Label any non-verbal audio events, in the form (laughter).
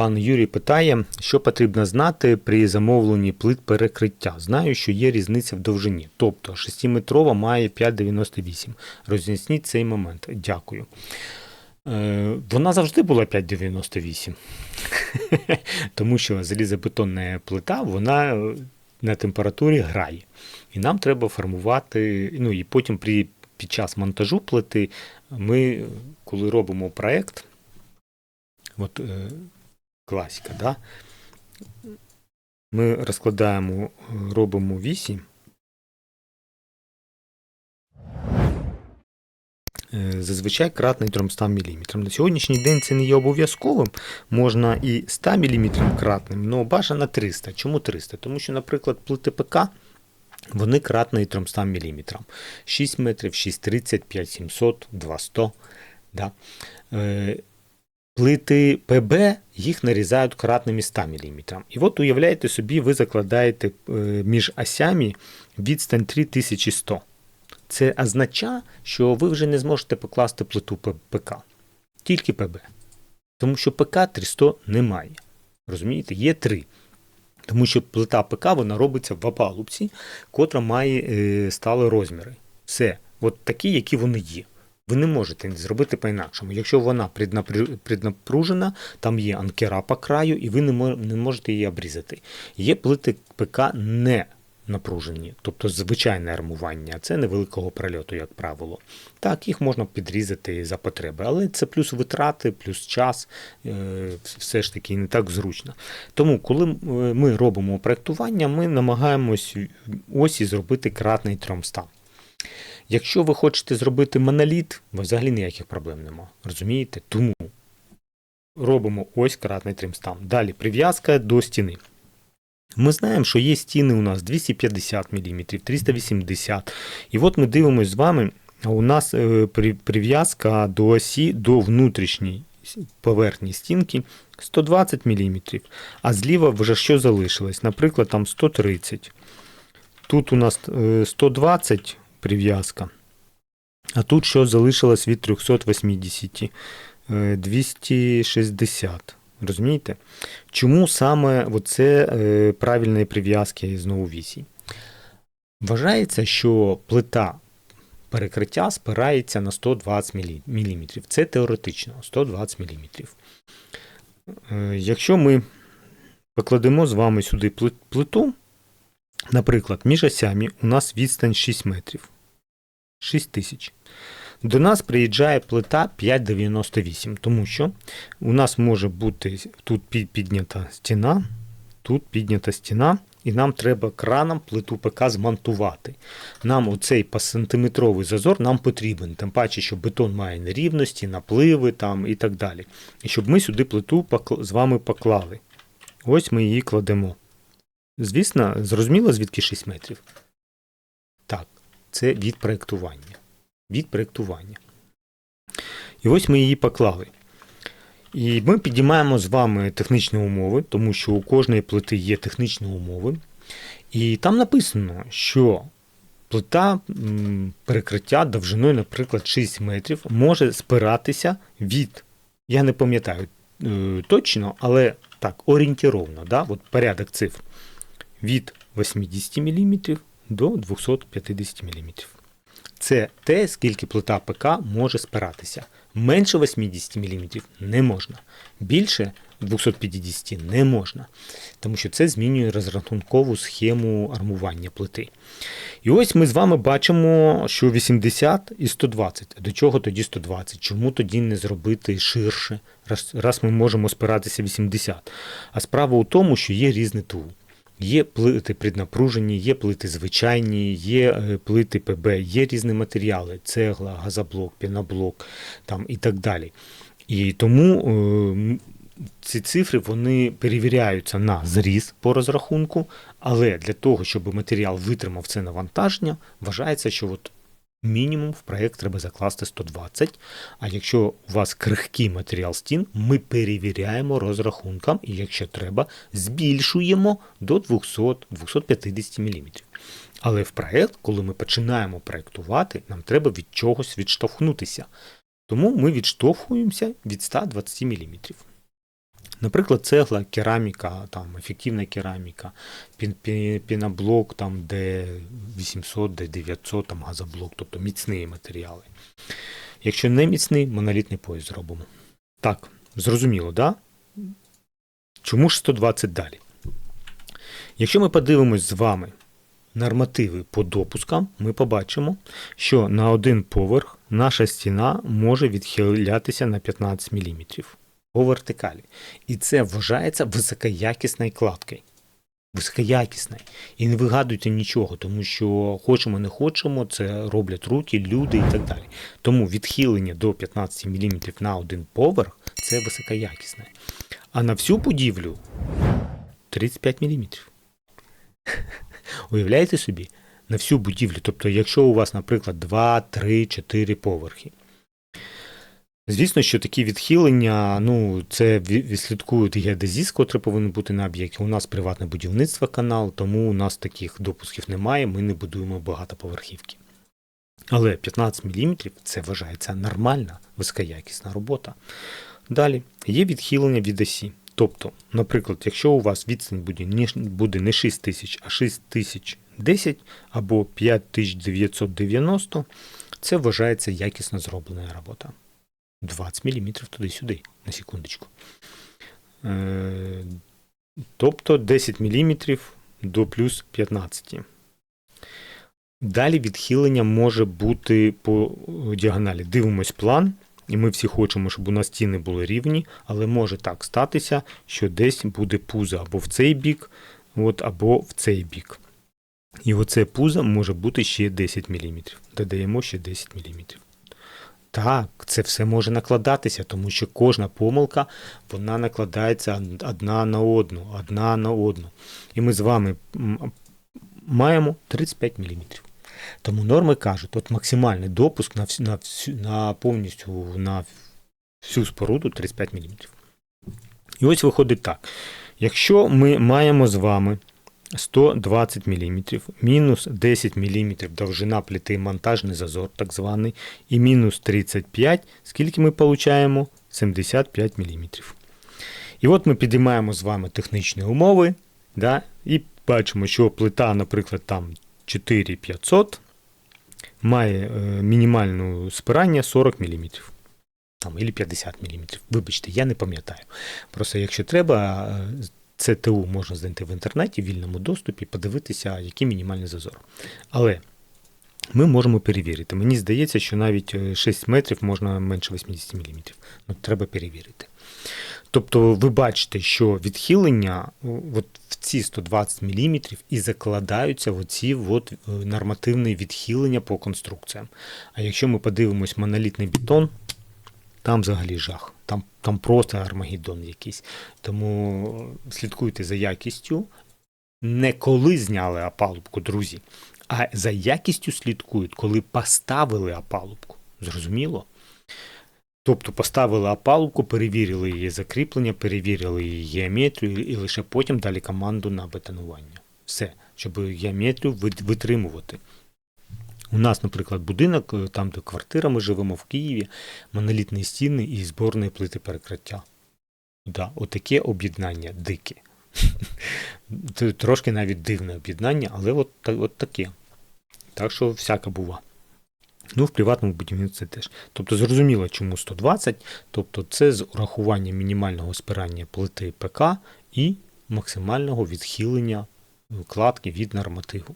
Пан Юрій питає, що потрібно знати при замовленні плит перекриття. Знаю, що є різниця в довжині. Тобто 6-метрова має 5,98. Роз'ясніть цей момент. Дякую. Е, Вона завжди була 5,98. (laughs) Тому що залізобетонна плита, вона на температурі грає. І нам треба формувати, ну і потім при, під час монтажу плити ми, коли робимо проект, от е, класика, да? ми розкладаємо, е, робимо вісі. Е, Зазвичай кратний 300 мм. На сьогоднішній день це не є обов'язковим. Можна і 100 мм кратним, але бажано 300. Чому 300? Тому що, наприклад, плити ПК вони кратні 300 мм. 6 метрів, 630, 5700, 200. Да? Плити ПБ їх нарізають кратними 100 мм. І от уявляєте собі, ви закладаєте е, між осями відстань 3100. Це означає, що ви вже не зможете покласти плиту ПК, тільки ПБ. Тому що ПК 300 немає. Розумієте, є 3. Тому що плита ПК вона робиться в опалубці, котра має е, стали розміри. Все, от такі, які вони є. Ви не можете зробити по-інакшому. Якщо вона преднапружена, там є анкера по краю, і ви не, можете її обрізати. Є плити ПК не напружені, тобто звичайне армування, це невеликого прольоту, як правило. Так, їх можна підрізати за потреби, але це плюс витрати, плюс час, е, все ж таки не так зручно. Тому, коли е, ми робимо проектування, ми намагаємось осі зробити кратний 300. Якщо ви хочете зробити моноліт, взагалі ніяких проблем нема. Розумієте? Тому робимо ось кратний 300. Далі прив'язка до стіни. Ми знаємо, що є стіни у нас 250 мм, 380 І от ми дивимося з вами, у нас е, прив'язка до осі до внутрішньої поверхні стінки 120 мм. А зліва вже що залишилось? Наприклад, там 130. Тут у нас е, 120 прив'язка. А тут що залишилось від 380? Е, 260. Розумієте? Чому саме оце е, правильні прив'язки знову вісі? Вважається, що плита перекриття спирається на 120 мм. Це теоретично 120 мм. Е, якщо ми покладемо з вами сюди плиту, наприклад, між осями у нас відстань 6 метрів. 6 тисяч. До нас приїжджає плита 5,98, тому що у нас може бути тут піднята стіна, тут піднята стіна, і нам треба краном плиту ПК змонтувати. Нам оцей сантиметровий зазор нам потрібен, тим паче, що бетон має нерівності, напливи там і так далі. І щоб ми сюди плиту з вами поклали. Ось ми її кладемо. Звісно, зрозуміло, звідки 6 метрів? Так, це від проєктування. Від проєктування. І ось ми її поклали. І ми підіймаємо з вами технічні умови, тому що у кожної плити є технічні умови. І там написано, що плита перекриття довжиною, наприклад, 6 метрів, може спиратися від, я не пам'ятаю е, точно, але так, орієнтіровно, да, от порядок цифр, від 80 мм до 250 мм. Це те, скільки плита ПК може спиратися. Менше 80 мм не можна. Більше 250 не можна. Тому що це змінює розрахункову схему армування плити. І ось ми з вами бачимо, що 80 і 120. До чого тоді 120? Чому тоді не зробити ширше, раз, ми можемо спиратися 80? А справа у тому, що є різний тул. Є плити преднапружені, є плити звичайні, є е, плити ПБ, є різні матеріали: цегла, газоблок, піноблок там, і так далі. І тому е, ці цифри вони перевіряються на зріз по розрахунку, але для того, щоб матеріал витримав це навантаження, вважається, що от мінімум в проєкт треба закласти 120. А якщо у вас крихкий матеріал стін, ми перевіряємо розрахунком, і якщо треба, збільшуємо до 200-250 мм. Але в проєкт, коли ми починаємо проєктувати, нам треба від чогось відштовхнутися. Тому ми відштовхуємося від 120 мм. Наприклад, цегла, кераміка, там, ефективна кераміка, пін, пі- піноблок, там, де 800, де 900, там, газоблок, тобто міцні матеріали. Якщо не міцний, монолітний пояс зробимо. Так, зрозуміло, да? Чому ж 120 далі? Якщо ми подивимось з вами нормативи по допускам, ми побачимо, що на один поверх наша стіна може відхилятися на 15 мм по вертикалі. І це вважається високоякісною кладкою. Високоякісною. І не вигадуйте нічого, тому що хочемо, не хочемо, це роблять руки, люди і так далі. Тому відхилення до 15 мм на один поверх це високоякісне. А на всю будівлю 35 мм. (laughs) Уявляєте собі? На всю будівлю. Тобто, якщо у вас, наприклад, 2, 3, 4 поверхи. Звісно, що такі відхилення, ну, це ві- відслідкують геодезіст, котрий повинен бути на об'єкті. У нас приватне будівництво канал, тому у нас таких допусків немає, ми не будуємо багатоповерхівки. Але 15 мм це вважається нормальна, високоякісна робота. Далі є відхилення від осі. Тобто, наприклад, якщо у вас відстань буде не, буде не 6 тисяч, а 6010 або 5990, це вважається якісно зроблена робота. 20 мм туди-сюди, на секундочку. Е, тобто 10 мм до плюс 15. Далі відхилення може бути по діагоналі. Дивимось план, і ми всі хочемо, щоб у нас стіни були рівні, але може так статися, що десь буде пузо або в цей бік, от, або в цей бік. І оце пузо може бути ще 10 мм. Додаємо ще 10 мм. Так, це все може накладатися, тому що кожна помилка вона накладається одна на одну, одна на одну. І ми з вами маємо 35 мм. Тому норми кажуть, от максимальний допуск на, на, на повністю на всю споруду 35 мм. І ось виходить так. Якщо ми маємо з вами 120 мм, мінус 10 мм довжина плити монтажний зазор, так званий, і мінус 35, скільки ми получаємо? 75 мм. І от ми підіймаємо з вами технічні умови, да, і бачимо, що плита, наприклад, там 4500 має е, мінімальне спирання 40 мм. Там, або 50 мм. Вибачте, я не пам'ятаю. Просто якщо треба, е, ЦТУ можна знайти в інтернеті в вільному доступі, подивитися, який мінімальний зазор. Але ми можемо перевірити. Мені здається, що навіть е, 6 метрів можна менше 80 мм. Ну, треба перевірити. Тобто ви бачите, що відхилення от в ці 120 мм і закладаються в от е, нормативні відхилення по конструкціям. А якщо ми подивимось монолітний бетон, там взагалі жах. Там, там просто армагеддон якийсь. Тому слідкуйте за якістю. Не коли зняли опалубку, друзі, а за якістю слідкують, коли поставили опалубку. Зрозуміло? Тобто поставили опалубку, перевірили її закріплення, перевірили її геометрію і лише потім дали команду на бетонування. Все, щоб геометрію витримувати. У нас, наприклад, будинок, е, там, де квартира, ми живемо в Києві, монолітні стіни і зборні плити перекриття. Да, отаке об'єднання дике. (laughs) Трошки навіть дивне об'єднання, але от, от таке. Так що всяка бува. Ну, в приватному будівництві теж. Тобто зрозуміло, чому 120, тобто це з урахуванням мінімального спирання плити ПК і максимального відхилення кладки від нормативу.